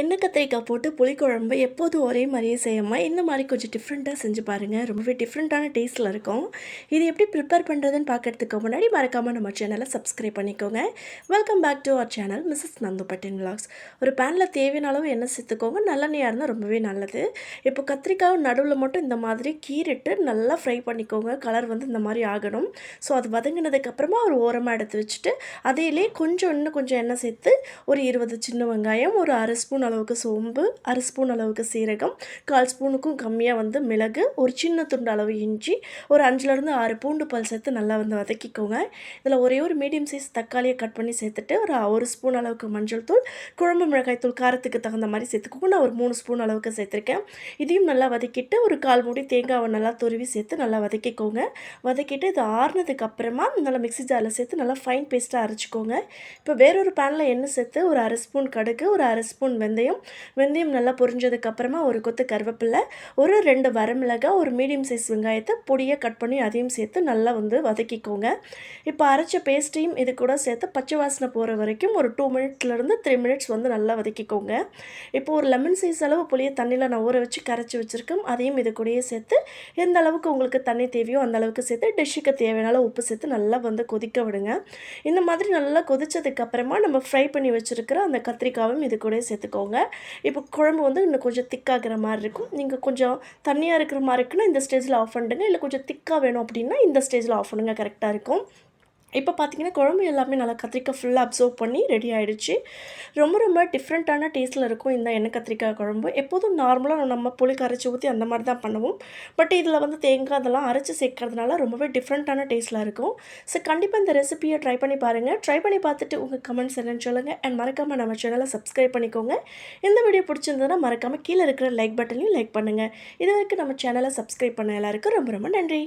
எண்ணெய் கத்திரிக்காய் போட்டு புளிக்குழம்பு எப்போதும் ஒரே மாதிரியே செய்யாமல் இந்த மாதிரி கொஞ்சம் டிஃப்ரெண்ட்டாக செஞ்சு பாருங்கள் ரொம்பவே டிஃப்ரெண்ட்டான டேஸ்ட்டில் இருக்கும். இது எப்படி ப்ரிப்பேர் பண்ணுறதுன்னு பார்க்கறதுக்கு முன்னாடி மறக்காமல் நம்ம சேனலை சப்ஸ்கிரைப் பண்ணிக்கோங்க. Welcome back to our channel Mrs Nandu பட்டின் vlogs ஒரு பேனில் தேவையான அளவு எண்ணெய் சேர்த்துக்கோங்க. நல்லெண்ணெயாக இருந்தால் ரொம்பவே நல்லது. இப்போ கத்திரிக்காய் நடுவில் மட்டும் இந்த மாதிரி கீறிட்டு நல்லா ஃப்ரை பண்ணிக்கோங்க. கலர் வந்து இந்த மாதிரி ஆகணும். ஸோ அது வதங்கினதுக்கப்புறமா ஒரு ஓரமாக எடுத்து வச்சுட்டு அதையிலே கொஞ்சம் இன்னும் கொஞ்சம் எண்ணெய் சேர்த்து ஒரு இருபது சின்ன வெங்காயம் ஒரு அரை ஸ்பூன் அளவுக்கு சோம்பு அரை ஸ்பூன் அளவுக்கு சீரகம் கால் ஸ்பூனுக்கும் கம்மியாக வந்து மிளகு ஒரு சின்ன துண்டு அளவு இஞ்சி ஒரு அஞ்சுலேருந்து ஆறு பூண்டு பல் சேர்த்து நல்லா வந்து வதக்கிக்கோங்க. இதில் ஒரே ஒரு மீடியம் சைஸ் தக்காளியை கட் பண்ணி சேர்த்துட்டு ஒரு ஒரு ஸ்பூன் அளவுக்கு மஞ்சள் தூள் குழம்பு மிளகாய் தூள் காரத்துக்கு தகுந்த மாதிரி சேர்த்துக்கோங்க. நான் ஒரு மூணு ஸ்பூன் அளவுக்கு சேர்த்துருக்கேன். இதையும் நல்லா வதக்கிட்டு ஒரு கால் மூடி தேங்காவை நல்லா துருவி சேர்த்து நல்லா வதக்கிக்கோங்க. வதக்கிட்டு இது ஆறுனதுக்கு அப்புறமா நல்லா மிக்ஸி ஜாரில் சேர்த்து நல்லா ஃபைன் பேஸ்ட்டாக அரைச்சிக்கோங்க. இப்போ வேறொரு பேனில் எண்ணெய் சேர்த்து ஒரு அரை ஸ்பூன் கடுகு ஒரு அரை ஸ்பூன் வெந்தயம். வெந்தயம் நல்லா பொரிஞ்சதுக்கப்புறமா ஒரு கொத்து கருவேப்பிலை ஒரு ரெண்டு வரமிளகாய் ஒரு மீடியம் சைஸ் வெங்காயத்தை பொடியாக கட் பண்ணி அதையும் சேர்த்து நல்லா வந்து வதக்கிக்கோங்க. இப்போ அரைச்ச பேஸ்ட்டையும் இது கூட சேர்த்து பச்சை வாசனை போகிற வரைக்கும் ஒரு டூ மினிட்ஸ்லேருந்து த்ரீ மினிட்ஸ் வந்து நல்லா வதக்கிக்கோங்க. இப்போ ஒரு லெமன் சைஸ் அளவு புளியை தண்ணியில் நான் ஊற வச்சு கரைச்சி வச்சுருக்கேன். அதையும் இது கூடயே சேர்த்து எந்த அளவுக்கு உங்களுக்கு தண்ணி தேவையோ அந்த அளவுக்கு சேர்த்து டிஷ்ஷுக்கு தேவையான உப்பு சேர்த்து நல்லா வந்து கொதிக்க விடுங்க. இந்த மாதிரி நல்லா கொதிச்சதுக்கப்புறமா நம்ம ஃப்ரை பண்ணி வச்சுருக்கிற அந்த கத்திரிக்காவும் இது கூட சேர்த்துக்கோங்க இப்போ குழம்பு வந்து இன்னும் கொஞ்சம் திக்காகிற மாதிரி இருக்கும். நீங்கள் கொஞ்சம் தண்ணியாக இருக்கிற மாதிரி இருக்குன்னா இந்த ஸ்டேஜில் ஆஃப் பண்ணிடுங்க. இல்லை கொஞ்சம் திக்காக வேணும் அப்படின்னா இந்த ஸ்டேஜில் ஆஃப் பண்ணுங்கள் கரெக்டாக இருக்கும். இப்போ பார்த்தீங்கன்னா குழம்பு எல்லாமே நல்லா கத்திரிக்காய் ஃபுல்லாக அப்சர்வ் பண்ணி ரெடி ஆகிடுச்சு ரொம்ப ரொம்ப டிஃப்ரெண்ட்டான டேஸ்ட்டில் இருக்கும் இந்த எண்ணெய் கத்திரிக்காய் குழம்பு. எப்போதும் நார்மலாக நம்ம புளி கரைச்சி ஊற்றி அந்த மாதிரி தான் பண்ணுவோம். பட் இதில் வந்து தேங்காய் அதெல்லாம் அரைச்சி சேர்க்கறதுனால ரொம்பவே டிஃப்ரெண்ட்டான டேஸ்ட்டில் இருக்கும். ஸோ கண்டிப்பாக இந்த ரெசிபியை ட்ரை பண்ணி பாருங்கள் ட்ரை பண்ணி பார்த்துட்டு உங்கள் கமெண்ட்ஸ் என்னென்னு சொல்லுங்கள் அண்ட் மறக்காமல் நம்ம சேனலை சப்ஸ்கிரைப் பண்ணிக்கோங்க. இந்த வீடியோ பிடிச்சிருந்ததுன்னா மறக்காமல் கீழே இருக்கிற லைக் பட்டனையும் லைக் பண்ணுங்கள் இது வரைக்கும் நம்ம சேனலை சப்ஸ்கிரைப் பண்ண எல்லாருக்கும் ரொம்ப ரொம்ப நன்றி.